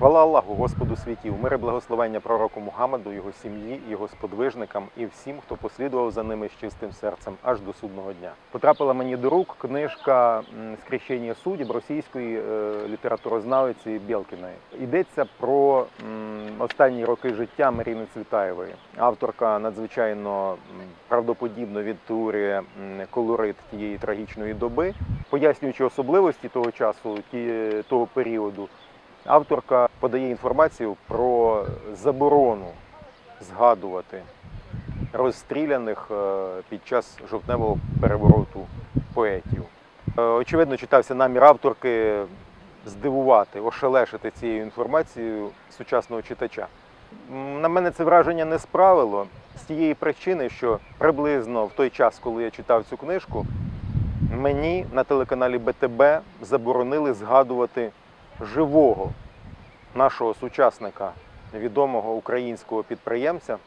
Хвала Аллаху, Господу світів, мири благословення пророку Мухаммаду, його сім'ї, його сподвижникам і всім, хто послідував за ними з чистим серцем аж до судного дня. Потрапила мені до рук книжка «Скрещення суддів» російської е, літературознавиці Білкіної. Йдеться про останні роки життя Маріни Цвітаєвої. Авторка надзвичайно правдоподібно відтворює колорит тієї трагічної доби, пояснюючи особливості того часу, того періоду. Авторка подає інформацію про заборону згадувати розстріляних е, під час жовтневого перевороту поетів. Е, Очевидно, читався намір авторки здивувати, ошелешити цією інформацією сучасного читача. На мене це враження не справило з тієї причини, що приблизно в той час, коли я читав цю книжку, мені на телеканалі БТБ заборонили згадувати живого нашого сучасника, відомого українського підприємця, е,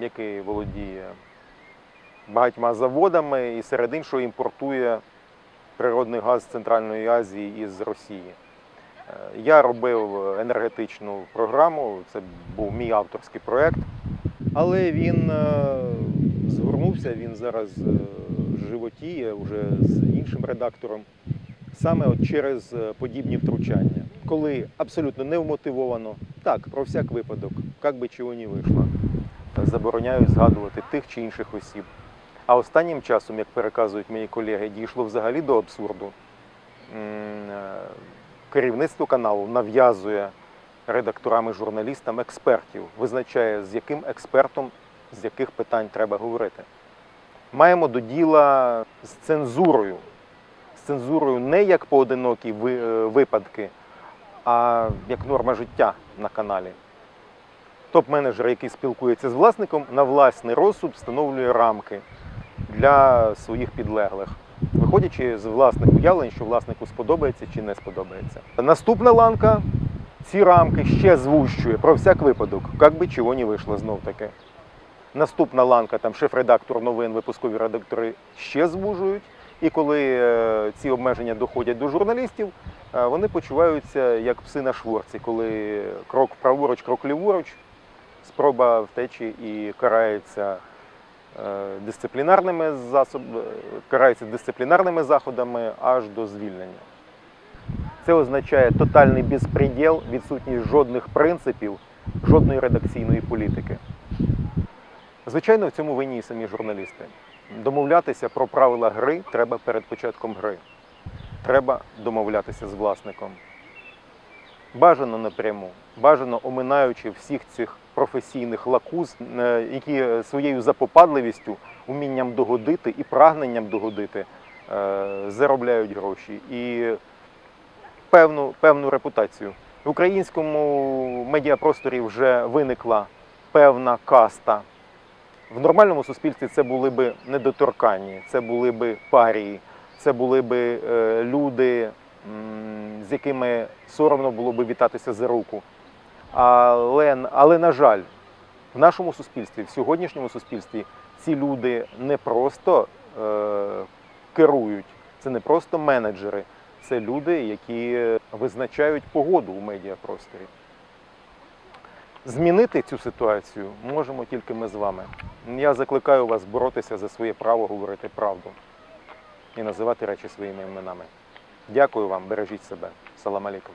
який володіє багатьма заводами і серед іншого імпортує природний газ з Центральної Азії із Росії. Е, Я робив енергетичну програму, це був мій авторський проєкт, але він е, згорнувся, він зараз животіє вже з іншим редактором саме от через подібні втручання, коли абсолютно невмотивовано, так, про всяк випадок, як би чого не вийшло, забороняють згадувати тих чи інших осіб. А останнім часом, як переказують мої колеги, дійшло взагалі до абсурду. Е, Керівництво каналу нав'язує редакторам і журналістам експертів, визначає, з яким експертом з яких питань треба говорити. Маємо до діла з цензурою. З цензурою не як поодинокі е, випадки, а як норма життя на каналі. Топ-менеджер, який спілкується з власником, на власний розсуд встановлює рамки для своїх підлеглих, виходячи з власних уявлень, що власнику сподобається чи не сподобається. Наступна ланка ці рамки ще звущує про всяк випадок, як би чого не вийшло знов таки. Наступна ланка, там шеф-редактор новин, випускові редактори ще звужують. І коли е, ці обмеження доходять до журналістів, е, вони почуваються як пси на шворці, коли крок праворуч, крок ліворуч, спроба втечі і карається е, дисциплінарними засоб... карається дисциплінарними заходами аж до звільнення. Це означає тотальний безпреділ, відсутність жодних принципів, жодної редакційної політики. Звичайно, в цьому винні самі журналісти. Домовлятися про правила гри треба перед початком гри. Треба домовлятися з власником. Бажано напряму, бажано оминаючи всіх цих професійних лакуз, е, які своєю запопадливістю, умінням догодити і прагненням догодити е, заробляють гроші і певну, певну репутацію. В українському медіапросторі вже виникла певна каста. В нормальному суспільстві це були би недоторканні, це були би парії, це були би е, люди, з якими соромно було би вітатися за руку. Але, але, на жаль, в нашому суспільстві, в сьогоднішньому суспільстві, ці люди не просто е, керують, це не просто менеджери, це люди, які визначають погоду у медіапросторі. Змінити цю ситуацію можемо тільки ми з вами. Я закликаю вас боротися за своє право говорити правду і називати речі своїми іменами. Дякую вам, бережіть себе. Салам алейкум.